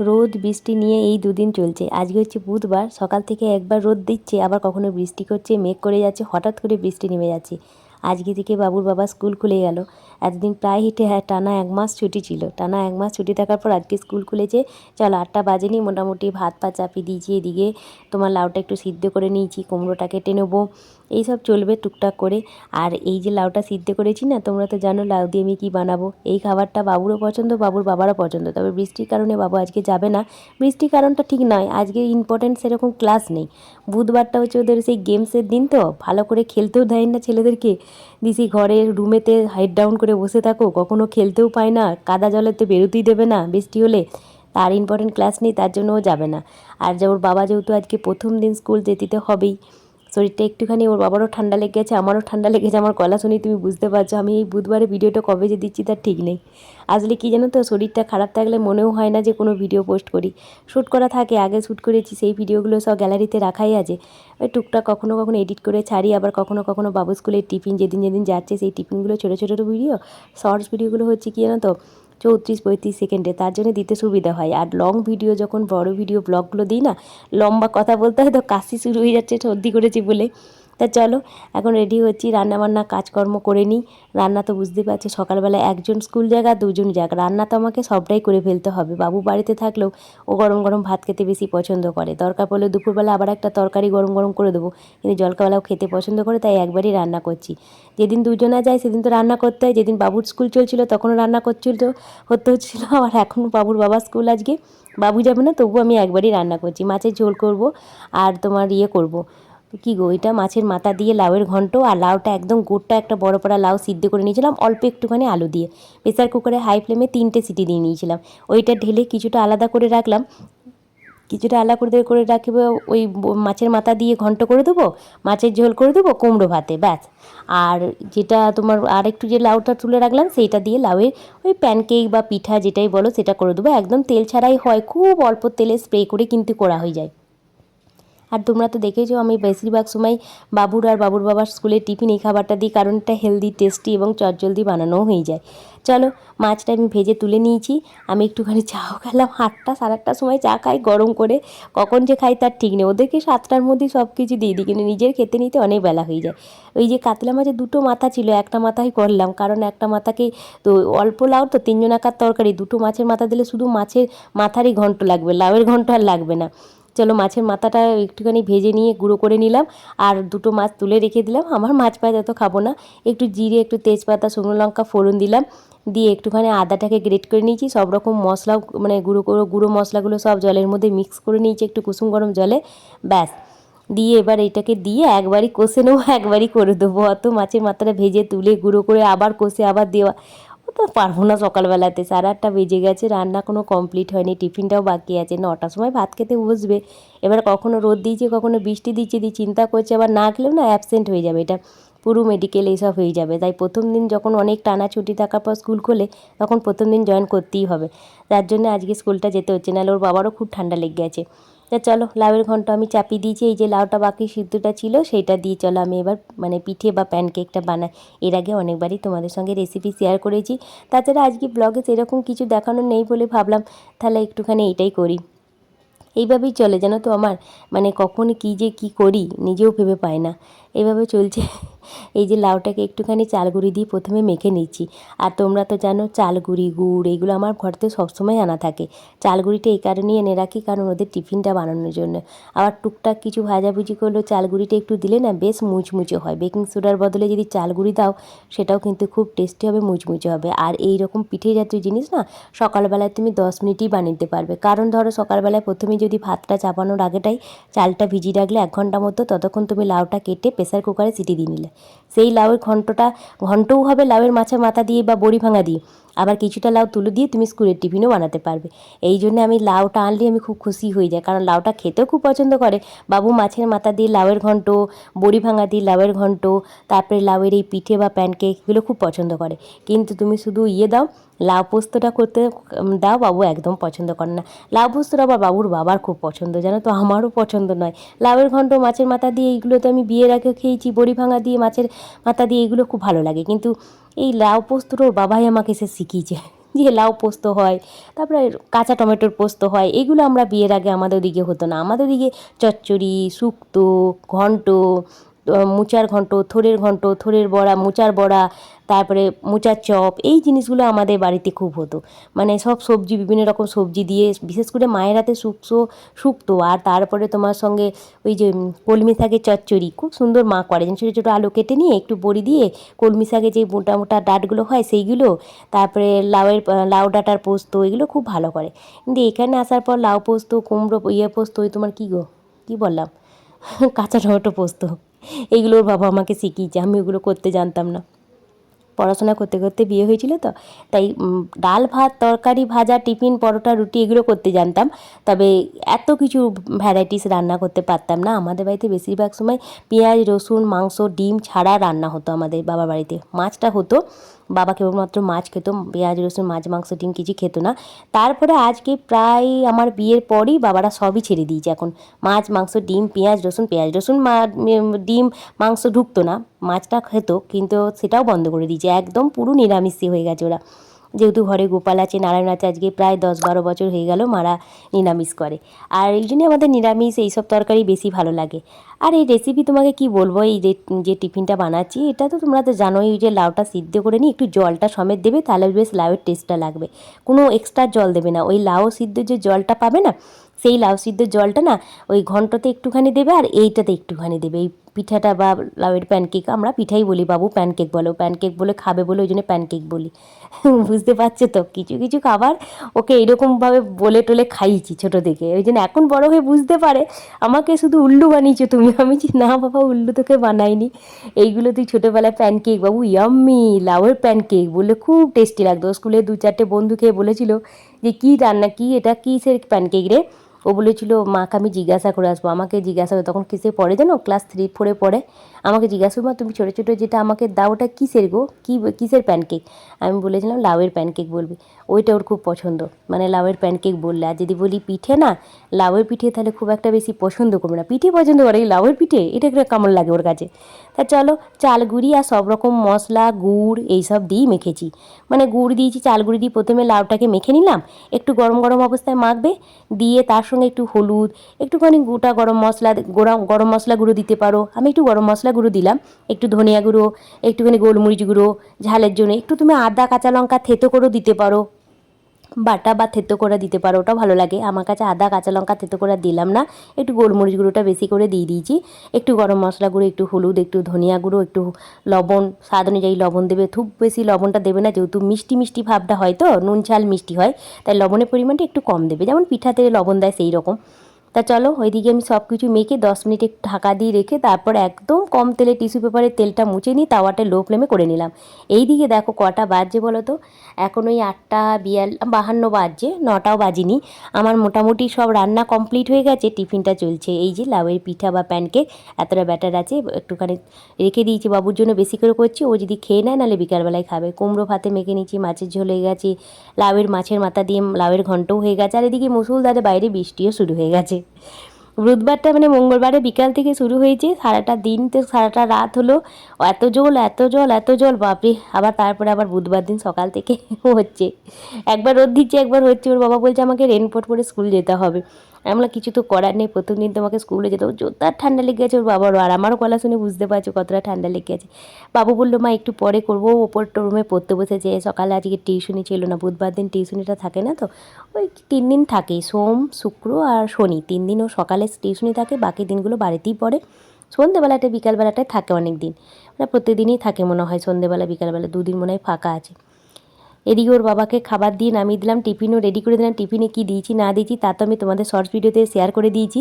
রোদ, বৃষ্টি নিয়ে এই দুদিন চলছে। আজকে হচ্ছে বুধবার, সকাল থেকে একবার রোদ দিচ্ছে, আবার কখনো বৃষ্টি করছে, মেঘ করে যাচ্ছে, হঠাৎ করে বৃষ্টি নেমে যাচ্ছে। আজকে থেকে বাবুর বাবা স্কুল খুলে গেল। এতদিন প্রায় হিটে হ্যাঁ টানা এক মাস ছুটি ছিল। টানা এক মাস ছুটি থাকার পর আজকে স্কুল খুলেছে। চলো, আটটা বাজেনি, মোটামুটি ভাত পা চাপিয়ে দিয়েছি এদিকে। তোমার লাউটা একটু সিদ্ধ করে নিয়েছি, কুমড়োটা কেটে নেব। এইসব চলবে টুকটাক করে। আর এই যে লাউটা সিদ্ধ করেছি না, তোমরা তো জানো লাউ দিয়ে আমি কী বানাবো। এই খাবারটা বাবুরও পছন্দ, বাবুর বাবারও পছন্দ। তবে বৃষ্টির কারণে বাবু আজকে যাবে না। বৃষ্টির কারণটা ঠিক নয়, আজকে ইম্পর্টেন্ট সেরকম ক্লাস নেই। বুধবারটা হচ্ছে ওদের সেই গেমসের দিন তো, ভালো করে খেলতেও দেয় না ছেলেদেরকে। দিছি ঘরের রুমেতে হাইট ডাউন করে বসে থাকো, কখনো খেলতেও পায় না, কাদা জলেতে বেরোতেই দেবে না, বৃষ্টি হলে তার ইম্পর্টেন্ট ক্লাস নেই, তার জন্য ও যাবে না। আর যে ওর বাবা যেহেতু আজকে প্রথম দিন স্কুল যেতে হবেই। শরীরটা একটুখানি, ওর বাবারও ঠান্ডা লেগে গেছে আমারও ঠান্ডা লেগেছে, আমার গলা শুনি তুমি বুঝতে পারছ। আমি এই বুধবারে ভিডিওটা কবে যে দিচ্ছি তার ঠিক নেই। আসলে কী জানো তো, শরীরটা খারাপ থাকলে মনেও হয় না যে কোনো ভিডিও পোস্ট করি। শ্যুট করা থাকে, আগে শ্যুট করেছি, সেই ভিডিওগুলো সব গ্যালারিতে রাখাই আছে। ওই টুকটাক কখনো কখনো এডিট করে ছাড়ি, আবার কখনো কখনো বাবু স্কুলের টিফিন যেদিন যেদিন যাচ্ছে, সেই টিফিনগুলো ছোটো ছোটো ভিডিও, শর্টস ভিডিওগুলো হচ্ছে কী জানো তো চৌত্রিশ পঁয়ত্রিশ সেকেন্ডে, তার জন্য দিতে সুবিধা হয়। আর লং ভিডিও যখন বড় ভিডিও ব্লগগুলো দিই না, লম্বা কথা বলতে হয় তো কাশি শুরু হয়ে যাচ্ছে, সর্দি করেছি বলে। তা চলো, এখন রেডি হচ্ছি, রান্নাবান্না, কাজকর্ম করে নিই। রান্না তো বুঝতে পারছ, সকালবেলা একজন স্কুল জায়গা দুজন জায়গা রান্না তো আমাকে সবটাই করে ফেলতে হবে। বাবু বাড়িতে থাকলেও ও গরম গরম ভাত খেতে বেশি পছন্দ করে। দরকার পড়লে দুপুরবেলা আবার একটা তরকারি গরম গরম করে দেবো। কিন্তু জলকাবেলাও খেতে পছন্দ করে, তাই একবারই রান্না করছি। যেদিন দুজনা যায়, সেদিন তো রান্না করতে হয়। যেদিন বাবুর স্কুল চলছিল, তখনও রান্না করছিল, হতে হচ্ছিল। আর এখন বাবুর বাবা স্কুল আজকে। বাবু যাবে না তবু আমি একবারই রান্না করছি। মাছের ঝোল করব আর তোমার ইয়ে করব। কী গো, এটা মাছের মাথা দিয়ে লাউয়ের ঘন্ট আর লাউটা একদম গোটা একটা বড় পড়া লাউ সিদ্ধ করে নিয়েছিলাম, অল্প একটুখানি আলু দিয়ে। প্রেসার কুকারে হাই ফ্লেমে তিনটে সিটি দিয়ে নিয়েছিলাম। ওইটা ঢেলে কিছুটা আলাদা করে রাখলাম। কিছুটা আলাদা করে করে রাখব, ওই মাছের মাথা দিয়ে ঘন্ট করে দেবো, মাছের ঝোল করে দেবো কুমড়ো ভাতে, ব্যাস। আর যেটা তোমার আর একটু যে লাউটা তুলে রাখলাম, সেইটা দিয়ে লাউয়ের ওই প্যানকেক বা পিঠা যেটাই বলো, সেটা করে দেবো। একদম তেল ছাড়াই হয়, খুব অল্প তেলে স্প্রে করে কিন্তু করা হয়ে যায়। আর তোমরা তো দেখেছ আমি বেশিরভাগ সময় বাবুর আর বাবুর বাবার স্কুলে টিফিন এই খাবারটা দিই, কারণ এটা হেলদি টেস্টি এবং চটজলদি বানানোও হয়ে যায়। চলো, মাছটা আমি ভেজে তুলে নিয়েছি। আমি একটুখানি চাও খেলাম। আটটা, সাড়ে আটটার সময় চা খাই, গরম করে। কখন যে খাই তার ঠিক নেই। ওদেরকে সাতটার মধ্যে সব কিছু দিয়ে দিই, কিন্তু নিজের খেতে নিতে অনেক বেলা হয়ে যায়। ওই যে কাতলা মাছের দুটো মাথা ছিল, একটা মাথাই করলাম, কারণ একটা মাথাকে তো অল্প লাউ তো তিনজন আকার তরকারি, দুটো মাছের মাথা দিলে শুধু মাছের মাথারই ঘন্ট লাগবে, লাউয়ের ঘন্ট আর লাগবে না। চলো মাছের মাথাটা একটুখানি ভেজে নিয়ে গুঁড়ো করে নিলাম আর দুটো মাছ তুলে রেখে দিলাম। আমার মাছ পায় এত খাব না। একটু জিরে, একটু তেজপাতা, শুকনো লঙ্কা ফোড়ন দিলাম। দিয়ে একটুখানি আদাটাকে গ্রেট করে নিয়েছি। সব রকম মশলাও মানে গুঁড়ো করে, গুঁড়ো মশলাগুলো সব জলের মধ্যে মিক্স করে নিয়েছি একটু কুসুম গরম জলে। ব্যাস। দিয়ে এবার এটাকে দিয়ে একবারই কষে নেব, একবারই করে দেবো। অত মাছের মাথাটা ভেজে তুলে গুঁড়ো করে আবার কষে, আবার দেওয়া তো পারব না সকালবেলাতে। সাড়ে আটটা বেজে গেছে, রান্না কোনো কমপ্লিট হয়নি, টিফিনটাও বাকি আছে। নটার সময় ভাত খেতে বসবে। এবার কখনো রোদ দিয়েছে, কখনো বৃষ্টি দিচ্ছে, দিয়ে চিন্তা করছে, আবার না খেলেও না অ্যাবসেন্ট হয়ে যাবে। এটা পুরো মেডিকেল এইসব হয়ে যাবে। তাই প্রথম দিন যখন অনেক টানা ছুটি থাকার পর স্কুল খোলে, তখন প্রথম দিন জয়েন করতেই হবে। তার জন্য আজকে স্কুলটা যেতে হচ্ছে, নাহলে ওর বাবারও খুব ঠান্ডা লেগে গেছে। তা চলো, লাউয়ের ঘন্ট আমি চাপিয়ে দিয়েছি, এই যে লাউটা বাকি সিদ্ধটা ছিল সেইটা দিয়ে চলো, আমি এবার মানে পিঠে বা প্যানকেকটা বানাই। এর আগে অনেকবারই তোমাদের সঙ্গে রেসিপি শেয়ার করেছি। তাছাড়া আজকে ব্লগে সেরকম কিছু দেখানো নেই বলে ভাবলাম, তাহলে একটুখানি এইটাই করি। এইভাবেই চলে, জানো তো আমার? মানে কখন কী যে কী করি, নিজেও ভেবে পাই না। এভাবে চলছে। এই যে লাউটাকে একটুখানি চাল গুঁড়ি দিয়ে প্রথমে মেখে নিচ্ছি। আর তোমরা তো জানো চাল গুঁড়ি, এগুলো আমার ঘরতে সবসময় আনা থাকে। চাল গুঁড়িটা এই কারণেই এনে রাখি, কারণ ওদের টিফিনটা বানানোর জন্য। আবার টুকটাক কিছু ভাজাভুজি করলেও চাল গুঁড়িটা একটু দিলে না বেশ মুচমুচে হয়। বেকিং সোডার বদলে যদি চাল গুঁড়ি দাও, সেটাও কিন্তু খুব টেস্টি হবে, মুচমুচে হবে। আর এই রকম পিঠে জাতীয় জিনিস না, সকালবেলায় তুমি দশ মিনিটই বানাতে পারবে। কারণ ধরো সকালবেলায় প্রথমে যদি ভাতটা চাপানোর আগেটাই, চালটা ভিজিয়ে রাখলে এক ঘণ্টা মতো ততক্ষণ তুমি লাউটা কেটে প্রেসার কুকারে সিটি দিয়ে নিলে। সেই লাউয়ের ঘন্টটা ঘন্টও হবে লাউয়ের মাছের মাথা দিয়ে বা বড়ি ভাঙা দিয়ে। আবার কিছুটা লাউ তুলে দিয়ে তুমি স্কুলের টিফিনও বানাতে পারবে। এই জন্য আমি লাউটা আনলে আমি খুব খুশি হয়ে যাই, কারণ লাউটা খেতেও খুব পছন্দ করে। বাবু মাছের মাথা দিয়ে লাউয়ের ঘন্ট, বড়ি ভাঙা দিয়ে লাউয়ের ঘন্ট, তারপরে লাউয়ের এই পিঠে বা প্যানকেক এগুলো খুব পছন্দ করে। কিন্তু তুমি শুধু ইয়ে দাও, লাউ পোস্তটা করতে, দাও, বাবু একদম পছন্দ করে না। লাউ পোস্তটা আবার বাবুর বাবার খুব পছন্দ, জানো তো, আমারও পছন্দ নয়। লাউয়ের ঘন্ট, মাছের মাথা দিয়ে এইগুলো তো আমি বিয়ের আগে খেয়েছি, বড়ি ভাঙা দিয়ে মাছের মাথা দিয়ে এগুলো খুব ভালো লাগে। কিন্তু এই লাউ পোস্তর বাবাই আমাকে সে শিখিয়েছে যে লাউ পোস্ত হয়, তারপরে কাঁচা টমেটোর পোস্ত হয়, এগুলো আমরা বিয়ের আগে আমাদের দিকে হতো না। আমাদের ওদিকে চচ্চড়ি, শুক্তো, ঘন্ট মোচার ঘন্ট, থোরের ঘন্ট, থোরের বড়া, মোচার বড়া, তারপরে মোচার চপ, এই জিনিসগুলো আমাদের বাড়িতে খুব হতো। মানে সব সবজি, বিভিন্ন রকম সবজি দিয়ে, বিশেষ করে মায়ের হাতে শুকতো শুক্তো, আর তারপরে তোমার সঙ্গে ওই যে কলমি শাকের চচ্চড়ি, খুব সুন্দর মা করে। যেন ছোটো ছোটো আলু কেটে নিয়ে, একটু বড়ি দিয়ে, কলমি শাকে যে মোটা মোটা ডাঁটগুলো হয়, সেইগুলো, তারপরে লাউয়ের লাউ ডাঁটার পোস্ত, এগুলো খুব ভালো করে। কিন্তু এখানে আসার পর লাউ পোস্ত, কুমড়ো ইয়ে পোস্ত, ওই তোমার কী গো? কী বললাম? কাঁচা টমেটো পোস্ত। এইগুলো বাবা আমাকে শিখিয়েছে, আমি ওগুলো করতে জানতাম না। পড়াশোনা করতে করতে বিয়ে হয়েছিল তো, তাই ডাল ভাত, তরকারি, ভাজা, টিফিন, পরোটা, রুটি এগুলো করতে জানতাম। তবে এত কিছু ভ্যারাইটিস রান্না করতে পারতাম না। আমাদের বাড়িতে বেশিরভাগ সময় পেঁয়াজ, রসুন, মাংস, ডিম ছাড়া রান্না হতো আমাদের বাবার বাড়িতে। মাছটা হতো বাবা কেবলমাত্র মাছ খেত, পেঁয়াজ, রসুন, মাছ, মাংস, ডিম কিছু খেত না। তারপরে আজকে প্রায় আমার বিয়ের পরই বাবারা সবই ছেড়ে দিয়েছে এখন। মাছ, মাংস, ডিম, পেঁয়াজ, রসুন পেঁয়াজ, রসুন, মা ডিম, মাংস ঢুকতো না, মাছটা খেত, কিন্তু সেটাও বন্ধ করে দিয়েছে। একদম পুরো নিরামিষই হয়ে গেছে ওরা। যেহেতু ঘরে গোপাল আছে, নারায়ণ আছে, আজকে প্রায় দশ বারো বছর হয়ে গেল মারা নিরামিষ করে। আর এই জন্যই আমাদের নিরামিষ এইসব তরকারি বেশি ভালো লাগে। আর এই রেসিপি তোমাকে কি বলব, এই যে টিফিনটা বানাচ্ছি, এটা তো তোমরা তো জানোই যে লাউটা সিদ্ধ করে নিই একটু জলটা সমেত দেবে, তাহলে বেশ লাউয়ের টেস্টটা লাগবে। কোনো এক্সট্রা জল দেবে না। ওই লাউ সিদ্ধ যে জলটা পাবে না, সেই লাউ সিদ্ধ জলটা না, ওই ঘন্টতে একটুখানি দেবে আর এইটাতে একটুখানি দেবে। এই পিঠাটা বা লাউয়ের প্যানকেক আমরা পিঠাই বলি বাবু প্যানকেক বলো প্যানকেক বলে খাবে বলে ওই জন্য প্যানকেক বলি। বুঝতে পারছ তো? কিছু কিছু খাবার ওকে এরকমভাবে বলে টলে খাইয়েছি ছোটো থেকে। ওই জন্য এখন বড় হয়ে বুঝতে পারে আমাকে শুধু উল্লু বানিয়েছো তুমি। আমি বলছি, না বাবা উল্লু তোকে বানাইনি। এইগুলো তুই ছোটোবেলায় প্যানকেক বাবু ইয়াম্মি লাউয়ের প্যানকেক বলে খুব টেস্টি লাগতো। স্কুলে দু চারটে বন্ধু খেয়ে বলেছিল যে কী রান্না কী এটা কিসের প্যানকেক রে? ও বলেছিল, মাকে আমি জিজ্ঞাসা করে আসব। আমাকে জিজ্ঞাসা করে, তখন কিসে পড়ে জানো? ক্লাস থ্রি ফোরে পড়ে আমাকে জিজ্ঞাসা করব তুমি ছোটো ছোটো যেটা আমাকে দাও, ওটা কিসের গো? কী, কিসের প্যানকেক আমি বলেছিলাম, লাউয়ের প্যানকেক বলবি। ওইটা ওর খুব পছন্দ। মানে লাউয়ের প্যানকেক বললে। আর যদি বলি পিঠে না, লাউয়ের পিঠে তাহলে খুব একটা বেশি পছন্দ করবে না। পিঠে পছন্দ করে এই লাউয়ের পিঠে? এটা একটা কেমন লাগে ওর কাছে? তা চলো, চাল গুঁড়ি আর সব রকম মশলা, গুড় এইসব দিয়েই মেখেছি। মানে গুড় দিয়েছি, চাল গুঁড়ি দিয়ে প্রথমে লাউটাকে মেখে নিলাম। একটু গরম গরম অবস্থায় মাখবে। দিয়ে তার সঙ্গে একটু হলুদ, একটুখানি গোটা গরম মশলা গরম গরম মশলা গুঁড়ো দিতে পারো। আমি একটু গরম মশলা গুঁড়ো দিলাম, একটু ধনিয়া গুঁড়ো, একটুখানি গোলমরিচ গুঁড়ো, ঝালের জন্য। একটু তুমি আদা, কাঁচা লঙ্কা থেতো করেও দিতে পারো। বাটা বা থেতো করে দিতে পারো, ওটা ভালো লাগে। আমার কাছে আদা, কাঁচা লঙ্কা থেতো করে দিলাম না। একটু গোলমরিচ গুঁড়োটা বেশি করে দিয়ে দিয়েছি। একটু গরম মশলা গুঁড়ো, একটু হলুদ, একটু ধনিয়া গুঁড়ো, একটু লবণ, স্বাদ অনুযায়ী লবণ দেবে। খুব বেশি লবণটা দেবে না, যেহেতু মিষ্টি মিষ্টি ভাবটা হয় তো, নুন, ঝাল মিষ্টি হয়, তাই লবণের পরিমাণটা একটু কম দেবে। যেমন পিঠাতে লবণ দেয় সেই রকম। তা চলো, ওইদিকে আমি সব কিছু মেখে দশ মিনিট একটু ঢাকা দিয়ে রেখে তারপর একদম কম তেলে টিস্যু পেপারের তেলটা মুছে নিয়ে তাওয়াটা লো ফ্লেমে করে নিলাম। এই দিকে দেখো কটা বাজছে বলো তো? এখন ওই আটটা বিয়াল, বাহান্ন বাজছে, নটাও বাজিনি। আমার মোটামুটি সব রান্না কমপ্লিট হয়ে গেছে, টিফিনটা চলছে। এই যে লাউয়ের পিঠা বা প্যানকেক, এতটা ব্যাটার আছে, একটুখানি রেখে দিয়েছি বাবুর জন্য, বেশি করে করছি। ও যদি খেয়ে নেয়, নাহলে বিকালবেলায় খাবে। কুমড়ো ভাতে মেখে নিচ্ছি মাছের ঝোল হয়ে গেছে। লাউয়ের মাছের মাথা দিয়ে, লাউয়ের ঘন্টও হয়ে গেছে। আর এদিকে মুসুলধারে বাইরে বৃষ্টিও শুরু হয়ে গেছে। বুধবারটা মানে মঙ্গলবারে বিকাল থেকে শুরু হয়েছে, সারাটা দিন তো সারাটা রাত হলো। এত জল এত জল এত জল, বাপরে! আবার তারপরে আবার বুধবার দিন সকাল থেকে হচ্ছে। একবার রোদ দিচ্ছে, একবার হচ্ছে। ওর বাবা বলছে আমাকে রেনকোট পরে স্কুল যেতে হবে। আমরা কিছু তো করার নেই, প্রথম দিন তোমাকে স্কুলে যেতে হবে। জোরদার ঠান্ডা লেগে গেছে ওর বাবারও। আর আমারও গলা শুনে বুঝতে পারছ কতটা ঠান্ডা লেগে গেছে। বাবু বলল, মা, একটু পরে করব। ওপর রুমে পড়তে বসেছে। সকালে আজকে টিউশনি ছিল না। বুধবার দিন টিউশনিটা থাকে না তো? ওই তিন দিন থাকে। সোম, শুক্র আর শনি। তিন দিন ও সকালে টিউশনি থাকে। বাকি দিনগুলো বাড়িতেই পড়ে। সন্ধেবেলাটা, বিকালবেলাটায় থাকে অনেক দিন মানে প্রতিদিনই থাকে মনে হয় সন্ধেবেলা, বিকালবেলা। দুদিন মনে হয় ফাঁকা আছে। এদিকে ওর বাবাকে খাবার দিয়ে নামিয়ে দিলাম, টিফিনও রেডি করে দিলাম। টিফিনে কি দিয়েছি না দিয়েছি তা তো আমি তোমাদের শর্টস ভিডিওতে শেয়ার করে দিয়েছি।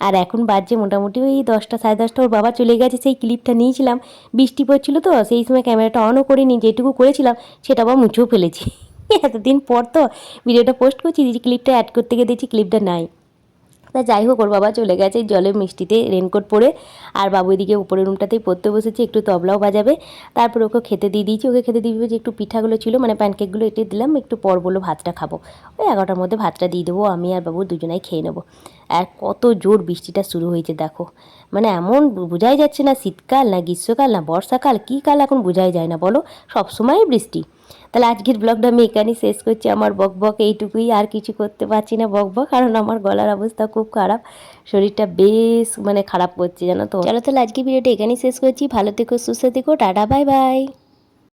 আর এখন বাজে মোটামুটি ওই দশটা, সাড়ে দশটা, ওর বাবা চলে গেছে, সেই ক্লিপটা নিয়েছিলাম। বৃষ্টি পড়ছিল তো, সেই সময় ক্যামেরাটা অনও করিনি, যেটুকু করেছিলাম, সেটা আবার মুছেও ফেলেছি। এতদিন পর তো ভিডিওটা পোস্ট করছি, যে ক্লিপটা অ্যাড করতে গিয়ে দিয়েছি ক্লিপটা নাই। তা যাই হোক, ওর বাবা চলে গেছে জলে মিষ্টিতে রেনকোট পরে। আর বাবু এদিকে উপরের রুমটাতেই পড়তে বসেছে, একটু তবলাও বাজাবে। তারপর ওকে খেতে দিয়ে দিয়েছি, ওকে খেতে দিয়ে যে একটু পিঠাগুলো ছিল মানে প্যানকেকগুলো এটি দিলাম, একটু পর বলল ভাতটা খাব। ওই এগারোটার মধ্যে ভাতটা দিয়ে দেবো, আমি আর বাবু দুজনাই খেয়ে নেব। আর কত জোর বৃষ্টিটা শুরু হয়েছে, দেখো। মানে এমন বোঝাই যাচ্ছে না শীতকাল না গ্রীষ্মকাল না বর্ষাকাল, কী কাল এখন বোঝাই যায় না বলো? সবসময় বৃষ্টি। তাহলে আজকের ব্লগটা আমি এখানেই শেষ করছি। আমার বক বক এইটুকুই, আর কিছু করতে পারছি না বক বক, কারণ আমার গলার অবস্থা খুব খারাপ। শরীরটা বেশ মানে খারাপ করছে, জানো তো? চলো তাহলে আজকে ভিডিওটা এখানেই শেষ করছি। ভালো থেকো, সুস্থ থেকো, টাটা, বাই বাই।